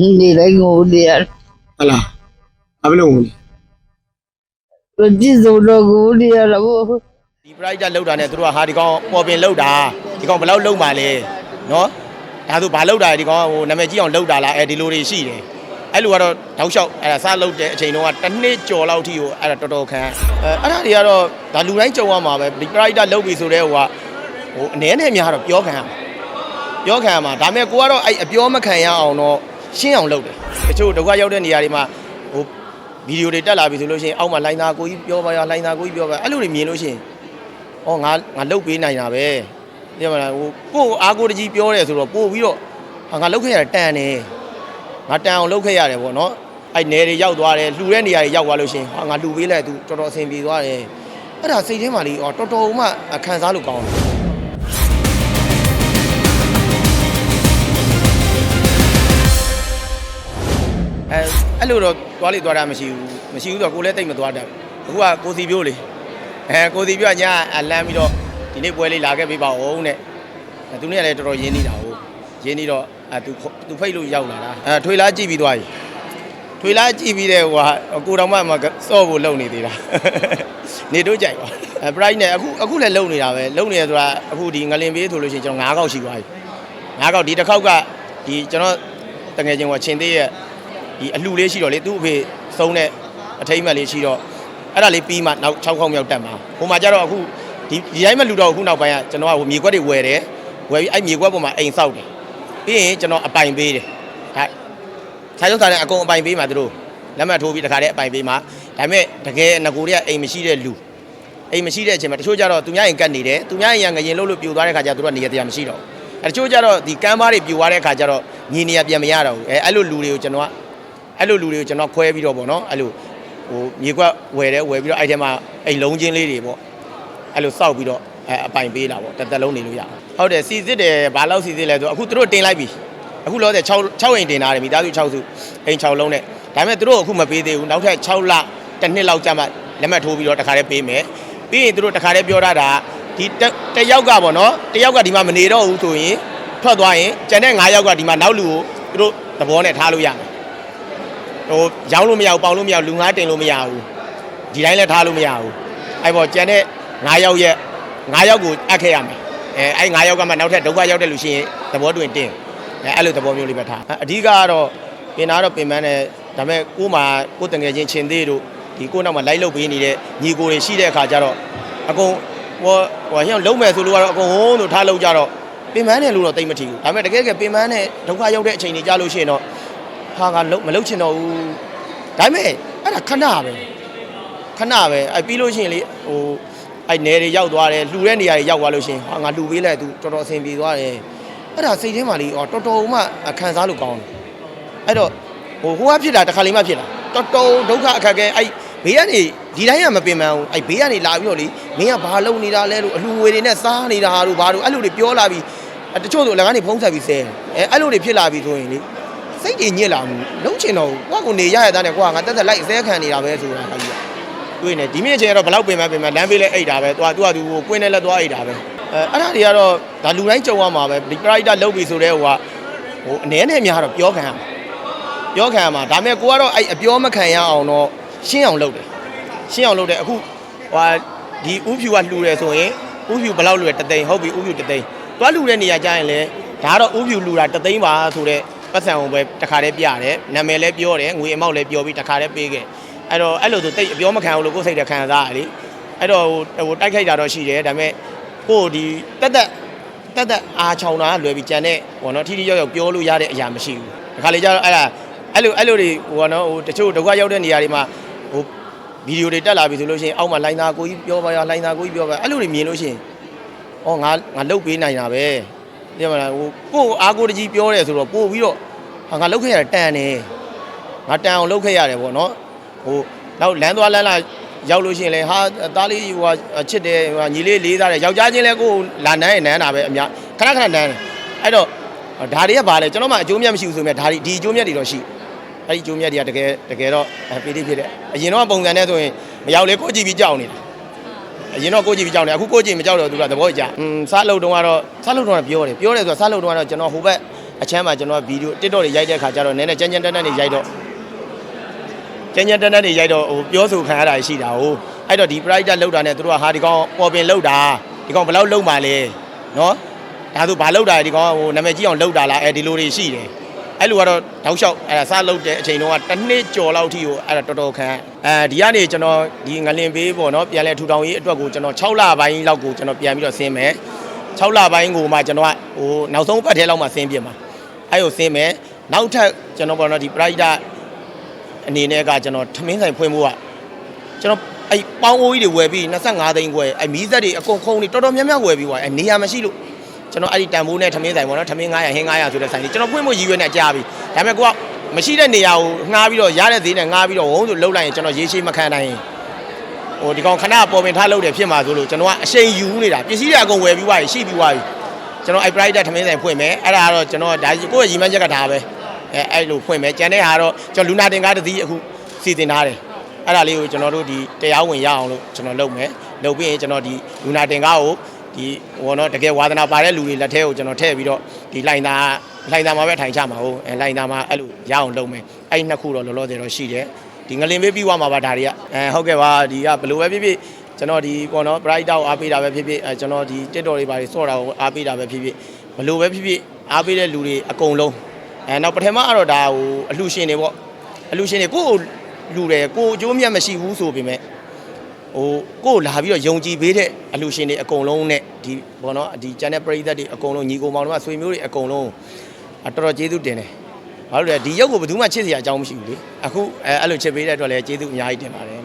နေတိုင်းကိုနေရဟတ်လားဘာဖြစ်လို့ငိုလဲမကြည့်စုံတော့ကိုနေရတော့ဒီ private လောက်တာနဲ့သူတို့ကဟာဒီကောင်ပေါ်ပင်လောက်တာဒီကောင်ဘယ်လောက်လောက်မှလဲနော်ဒါဆိုဘာလောက်တာလဲဒီကောင်ဟိုနာမည်ကြီးအောင်လောက်တာလားအဲဒီလိုတွေရှိတယ်အဲ့လိုကတော့တောက်လျှောက်အဲ့ဒါစားလောက်တဲ့အချိန်တုန်းကတစ်နှစ်ကျော်လောက်ထိကိုအဲ့ဒါတော်တော်ခံအဲအဲ့ဒါတွေကတော့ဒါလူတိုင်းကြုံရမှာပဲဒီ private လောက်ပြီဆိုတဲ့ဟိုကဟိုအနေနဲ့များတော့ပြောခံရမှာပြောခံရမှာဒါပေမဲ့ကိုကတော့အဲ့အပြောမခံရအောင်တော့ ရှင်းအောင်လုပ်တယ်တချို့ဒုက္ခရောက်တဲ့နေရာတွေမှာဟိုဗီဒီယိုတွေတက်လာပြီဆိုလို့ရှိရင်အောက်မှာလိုင်းသားကိုကြီးပြောပါရလိုင်းသားကိုကြီးပြောပါအဲ့လိုတွေမြင်လို့ရှိရင်။အော်ငါငါလုတ်ပေးနိုင်တာပဲ။သိမလားဟိုကိုယ့်အားကိုတကြီးပြောတယ်ဆိုတော့ပို့ပြီးတော့ဟာငါလုတ်ခဲ့ရတန်တယ်။ငါတန်အောင်လုတ်ခဲ့ရတယ်ပေါ့နော်။အဲ့နယ်တွေရောက်သွားတယ်လှူတဲ့နေရာတွေရောက်သွားလို့ရှရင်ဟာငါလှူပေးလိုက်သူတော်တော်အဆင်ပြေသွားတယ်။အဲ့ဒါစိတ်ထဲမှာလေအော်တော်တော်မှခံစားလို့ကောင်းတယ်။ အဲအဲ့လိုတော့သွားလေသွားတာမရှိဘူး။မရှိဘူးဆိုတော့ကိုလည်းတိတ်မသွားတတ်ဘူး။အခုကကိုစီပြိုးလေ။အဲကိုစီပြညအလန်းပြီးတော့ဒီနေ့ပွဲလေးလာခဲ့ပေးပါဦးတဲ့အဲသူနေ့ကလည်းတော်တော်ရင်းနေတာဟုတ်ရင်းနေတော့အဲသူသူဖိတ်လို့ရောက်လာတာအဲထွေလားကြည့်ပြီးသွားပြီထွေလားကြည့်ပြီးတဲ့ဟိုဟာကိုတော်မမစော့ဖို့လုံနေသေးတာနေတော့ကြိုက်ပါအဲ price နဲ့အခုအခုလည်းလုံနေတာပဲလုံနေရဆိုတာအခုဒီငလင်ပေးဆိုလို့ရှိရင်ကျွန်တော်9កောက်ရှိသွားပြီ9កောက်ဒီတစ်ခေါက်ကဒီကျွန်တော်တငယ်ချင်းကချင်းသေးရဲ့ ဒီအလှလေးရှိတော့လေသူ့အဖေသုံးတဲ့အထိမ့်မှတ်လေးရှိတော့အဲ့ဒါလေးပြီးမှနောက်6ခေါက်မြောက်တက်မှာဟိုမှာကျတော့အခုဒီဒီတိုင်းမလူတော့အခုနောက်ပိုင်းကကျွန်တော်ကဟိုမြေကွက်တွေဝယ်တယ်ဝယ်ပြီးအဲ့မြေကွက်ပေါ်မှာအိမ်ဆောက်တယ်ပြီးရင်ကျွန်တော်အပိုင်ပေးတယ်ဒါဆိုင်ရုံးစားတဲ့အကုန်အပိုင်ပေးမှာသူတို့လက်မှတ်ထိုးပြီးတခါတည်းအပိုင်ပေးမှာဒါပေမဲ့တကယ်ငကိုတွေကအိမ်မရှိတဲ့လူအိမ်မရှိတဲ့အချိန်မှာတချို့ကျတော့သူများအိမ်ကတ်နေတယ်သူများအိမ်ကငရင်လို့လို့ပြိုသွားတဲ့ခါကျသူတို့ကနေရတရားမရှိတော့အဲတချို့ကျတော့ဒီကမ်းပါးတွေပြိုသွားတဲ့ခါကျတော့ညီနေရပြန်မရတော့ဘူးအဲအဲ့လိုလူတွေကိုကျွန်တော်က အဲ့လိုလူတွေကိုကျွန်တော်ခွဲပြီးတော့ဗောနော်အဲ့လိုဟိုမြေကွက်ဝယ်တယ်ဝယ်ပြီးတော့အဲ့ထဲမှာအိမ်လုံးချင်းလေးတွေပေါ့အဲ့လိုစောက်ပြီးတော့အဲအပိုင်ပေးတာပေါ့တစ်သက်လုံးနေလို့ရဟုတ်တယ်စီစစ်တယ်ဘာလို့စီစစ်လဲဆိုအခုသူတို့တင်လိုက်ပြီအခုလောတဲ့6 6အိမ်တင်ထားတယ်မိသားစု6စုအိမ်6လုံးနဲ့ဒါပေမဲ့သူတို့အခုမပေးသေးဘူးနောက်ထပ်6လတစ်နှစ်လောက်ကြာမှလက်မှတ်ထိုးပြီးတော့တခါတည်းပေးမယ်ပြီးရင်သူတို့တခါတည်းပြောထားတာဒီတယောက်ကပေါ့နော်တယောက်ကဒီမှာမနေတော့ဘူးဆိုရင်ထွက်သွားရင်ကျန်တဲ့9ယောက်ကဒီမှာနောက်လူကိုသူတို့သဘောနဲ့ထားလို့ရတယ် ဟိုရောင်းလို့မရဘူးပေါင်လို့မရဘူးလူငါးတင်လို့မရဘူးဒီတိုင်းလည်းထားလို့မရဘူးအဲ့ပေါ်ကျန်တဲ့9ယောက်ရဲ့9ယောက်ကိုအပ်ခဲ့ရမယ်အဲအဲ့9ယောက်ကမှနောက်ထပ်ဒုက္ခရောက်တဲ့လူရှိရင်သဘောတွင်တင်အဲအဲ့လိုသဘောမျိုးလေးပဲထားအဓိကကတော့ပင်နာတော့ပင်ပန်းတယ်ဒါပေမဲ့ကို့မှာကို့တငယ်ချင်းချင်းသေးတို့ဒီကို့နောက်မှာလိုက်လုတ်ပေးနေတဲ့ညီကိုတွေရှိတဲ့အခါကျတော့အကုန်ဟိုဟိုဟင်းလုံးမယ်ဆိုလို့ကတော့အကုန်ဟိုးလို့ထားလို့ကြတော့ပင်ပန်းတယ်လို့တော့တိတ်မထီဘူးဒါပေမဲ့တကယ်ကပင်ပန်းတဲ့ဒုက္ခရောက်တဲ့အချိန်တွေကြာလို့ရှိရင်တော့ ဟာကလုံးမလုံးချင်တော့ဘူးဒါပေမဲ့အဲ့ဒါခဏပဲခဏပဲအဲ့ပြီးလို့ရှိရင်လေဟိုအဲ့နယ်တွေရောက်သွားတယ်လှူတဲ့နေရာတွေရောက်သွားလို့ရှိရင်ဟာငါလှူပေးလိုက်သူတော်တော်အဆင်ပြေသွားတယ်အဲ့ဒါစိတ်ထဲမှာလေအော်တော်တော်မှခံစားလို့ကောင်းတယ်အဲ့တော့ဟိုဟိုကဖြစ်တာတစ်ခါလေးမှဖြစ်တာတော်တော်ဒုက္ခအခက်အခဲအဲ့ဘေးကနေဒီတိုင်းကမပင်ပန်းဘူးအဲ့ဘေးကနေလာပြီးတော့လေမင်းကဘာလုပ်နေတာလဲလို့အလှငွေတွေနဲ့စားနေတာဟာတို့ဘာတို့အဲ့လိုတွေပြောလာပြီးအဲ့တချို့ဆိုလည်းကနေဖုံးဆက်ပြီးဆဲတယ်အဲ့အဲ့လိုတွေဖြစ်လာပြီးဆိုရင်လေ စိတ်တွေညစ်လာမှုလုံးချင်တော့ဘူးကိုကကိုနေရရတဲ့နဲ့ကိုကငါတက်တက်လိုက်အစဲခံနေတာပဲဆိုတာခါကြီးတွေ့နေဒီမြင့်ချင်းကတော့ဘလောက်ပင်မပင်မလမ်းပေးလဲအိတ်တာပဲသွားသူကသူကိုကွင်းနဲ့လက်သွားအိတ်တာပဲအဲအဲ့ဒါတွေကတော့ဒါလူတိုင်းကြုံရမှာပဲဒီ private လောက်ပြီဆိုတဲ့ဟိုကဟိုအနေနဲ့များတော့ပြောခံရမှာပြောခံရမှာဒါပေမဲ့ကိုကတော့အဲ့အပြောမခံရအောင်တော့ရှင်းအောင်လုပ်တယ်ရှင်းအောင်လုပ်တယ်အခုဟိုဒီဥဖြူကလှူတယ်ဆိုရင်ဥဖြူဘလောက်လှူတယ်တသိန်းဟုတ်ပြီဥဖြူတသိန်းသွားလှူတဲ့နေရာကျရင်လေဒါကတော့ဥဖြူလှူတာတသိန်းပါဆိုတဲ့ ပတ်စံကိုပဲတခါတည်းပြတယ်နာမည်လည်းပြောတယ်ငွေအမောက်လည်းပြောပြီးတခါတည်းပေးခဲ့အဲ့တော့အဲ့လိုဆိုတိတ်အပြောမခံဘူးလို့ကိုယ်စိတ်ထဲခံစားရလေအဲ့တော့ဟိုဟိုတိုက်ခိုက်တာတော့ရှိတယ်ဒါပေမဲ့ကိုယ်ဒီတက်တက်တက်တက်အားချောင်းတာလွယ်ပြီးကြံတဲ့ဟိုနော်ထီထီရောက်ရောက်ပြောလို့ရတဲ့အရာမရှိဘူးတခါလေကျတော့အဲ့ဒါအဲ့လိုအဲ့လိုတွေဟိုနော်ဟိုတချို့ဒုက္ခရောက်တဲ့နေရာတွေမှာဟိုဗီဒီယိုတွေတက်လာပြီဆိုလို့ရှိရင်အောက်မှာလိုင်းသားကိုကြီးပြောပါရလိုင်းသားကိုကြီးပြောပါအဲ့လိုတွေမြင်လို့ရှိရင်ဩငါငါလုတ်ပေးနိုင်တာပဲသိမလားဟိုကိုယ့်အားကိုတကြီးပြောတယ်ဆိုတော့ပို့ပြီးတော့ ဟာငါလုတ်ခဲ့ရတယ်တန်တယ်ငါတန်အောင်လုတ်ခဲ့ရတယ်ပေါ့နော်ဟိုနောက်လမ်းသွားလမ်းလာရောက်လို့ရှိရင်လေဟာသားလေးဟိုဟာချစ်တယ်ဟိုဟာညီလေးလေးသားတယ်ယောက်ျားချင်းလဲကိုယ်လာနန်းရင်နန်းတာပဲအများခဏခဏနန်းတယ်အဲ့တော့ဒါတွေကဘာလဲကျွန်တော်မှအကျိုးမြတ်မရှိဘူးဆိုမြဲဒါဒီဒီအကျိုးမြတ်တွေတော့ရှိအဲ့ဒီအကျိုးမြတ်တွေကတကယ်တကယ်တော့ပီတိဖြစ်တယ်အရင်တော့ပုံစံနဲ့ဆိုရင်မရောက်လေကိုကြည့်ပြီးကြောက်နေတာအရင်တော့ကိုကြည့်ပြီးကြောက်နေအခုကိုကြည့်မကြောက်တော့သူကသဘောကျอืมစားလို့တုံးကတော့စားလို့တုံးကပြောတယ်ပြောတယ်ဆိုတာစားလို့တုံးကတော့ကျွန်တော်ဟိုဘက် အအချမ်းမှာကျွန်တော်ဗီဒီယို TikTok တွေရိုက်တဲ့ခါကျတော့နည်းနည်းကြမ်းကြမ်းတန်းတန်းတွေရိုက်တော့ကြမ်းကြမ်းတန်းတန်းတွေရိုက်တော့ဟိုပြောဆိုခံရတာရှိတာဟိုအဲ့တော့ဒီ pride လောက်တာနဲ့သူတို့ကဟာဒီကောင်ပေါ်ပင်လောက်တာဒီကောင်ဘယ်လောက်လောက်မှလဲနော်ဒါဆိုဘာလောက်တာလဲဒီကောင်ကဟိုနာမည်ကြီးအောင်လောက်တာလားအဲဒီလိုတွေရှိတယ်အဲ့လိုကတော့တောက်လျှောက်အဲ့ဒါစားလောက်တဲ့အချိန်တုန်းကတစ်နှစ်ကျော်လောက်ထိကိုအဲ့ဒါတော်တော်ခံအဲဒီကနေကျွန်တော်ဒီငလင်ပေးပေါ့နော်ပြန်လဲထူထောင်ရေးအတွက်ကိုကျွန်တော်6လပိုင်းလောက်ကိုကျွန်တော်ပြန်ပြီးတော့ဆင်းမယ်6လပိုင်းကိုမှကျွန်တော်ကဟိုနောက်ဆုံးပတ်ထဲလောက်မှဆင်းပြမှာ အဲ့ကိုဆင်းမယ်နောက်ထပ်ကျွန်တော်ပေါ့နော်ဒီ pride အနေနဲ့ကကျွန်တော်ထမင်းဆိုင်ဖွင့်ဖို့ကကျွန်တော်အဲ့ပေါင်းအိုးကြီးတွေဝယ်ပြီး25သိန်းခွဲအဲ့မီးသက်တွေအကုန်ခုံတွေတော်တော်များများဝယ်ပြီးွားအဲ့နေရာမရှိလို့ကျွန်တော်အဲ့ဒီတန်ဖိုးနဲ့ထမင်းဆိုင်ပေါ့နော်ထမင်း900ဟင်း900ဆိုတဲ့ဆိုင်တွေကျွန်တော်ဖွင့်ဖို့ရည်ရွယ်နေကြားပြီဒါပေမဲ့ကိုကမရှိတဲ့နေရာကိုငှားပြီးတော့ရတဲ့ဈေးနဲ့ငှားပြီးတော့ဝုန်းဆိုလှုပ်လိုက်ရင်ကျွန်တော်ရေရှည်မခံနိုင်ရင်ဟိုဒီကောင်ခဏပေါ်ပင်ထားလို့တယ်ဖြစ်မှာဆိုလို့ကျွန်တော်ကအရှိန်ယူနေတာပစ္စည်းတွေအကုန်ဝယ်ပြီးွားပြီရှိပြီးွားပြီ ကျွန်တော်အဲ့ pride ထမင်းဆိုင်ဖွင့်မယ်အဲ့ဒါကတော့ကျွန်တော်ဒါကိုယ့်ရဲ့ရီမန်းချက်ကဒါပဲအဲအဲ့လိုဖွင့်မယ်ကျန်တဲ့ဟာတော့ကျွန်တော်လူနာတင်ကားတစ်စီးအခုစီစဉ်ထားတယ်အဲ့ဒါလေးကိုကျွန်တော်တို့ဒီတရားဝင်ရအောင်လို့ကျွန်တော်လုပ်မယ်လုပ်ပြီးရင်ကျွန်တော်ဒီလူနာတင်ကားကိုဒီဟိုတော့တကယ်ဝါသနာပါတဲ့လူတွေလက်ထဲကိုကျွန်တော်ထည့်ပြီးတော့ဒီလိုင်သားလိုင်သားမှာပဲထိုင်ချမှာဟုတ်အဲလိုင်သားမှာအဲ့လိုရအောင်လုပ်မယ်အဲ့ဒီနှစ်ခုတော့လောလောဆယ်တော့ရှိတယ်ဒီငလင်ပေးပြီးွားမှာပါဒါတွေကအဲဟုတ်ကဲ့ပါဒီကဘယ်လိုပဲဖြစ်ဖြစ် ကျွန်တော်ဒီပေါ့နော် bright တောက်အားပေးတာပဲဖြစ်ဖြစ်အဲကျွန်တော်ဒီ TikTok တွေပါတွေစော့တာကိုအားပေးတာပဲဖြစ်ဖြစ်ဘယ်လိုပဲဖြစ်ဖြစ်အားပေးတဲ့လူတွေအကုန်လုံးအဲနောက်ပထမကတော့ဒါဟိုအလှရှင်တွေပေါ့အလှရှင်တွေကိုယ့်ကိုလူတယ်ကိုယ်အကျိုးမြတ်မရှိဘူးဆိုပေမဲ့ဟိုကိုယ်လာပြီးတော့ယုံကြည်ပေးတဲ့အလှရှင်တွေအကုန်လုံးနဲ့ဒီပေါ့နော်ဒီ channel ပရိသတ်တွေအကုန်လုံးညီကိုမောင်တို့ကဆွေမျိုးတွေအကုန်လုံးအတော်တော်ကျေးဇူးတင်တယ်ဘာလို့လဲဒီရုပ်ကိုဘယ်သူမှချစ်စရာအကြောင်းမရှိဘူးလေအခုအဲအဲ့လိုချစ်ပေးတဲ့အတွက်လည်းကျေးဇူးအများကြီးတင်ပါတယ်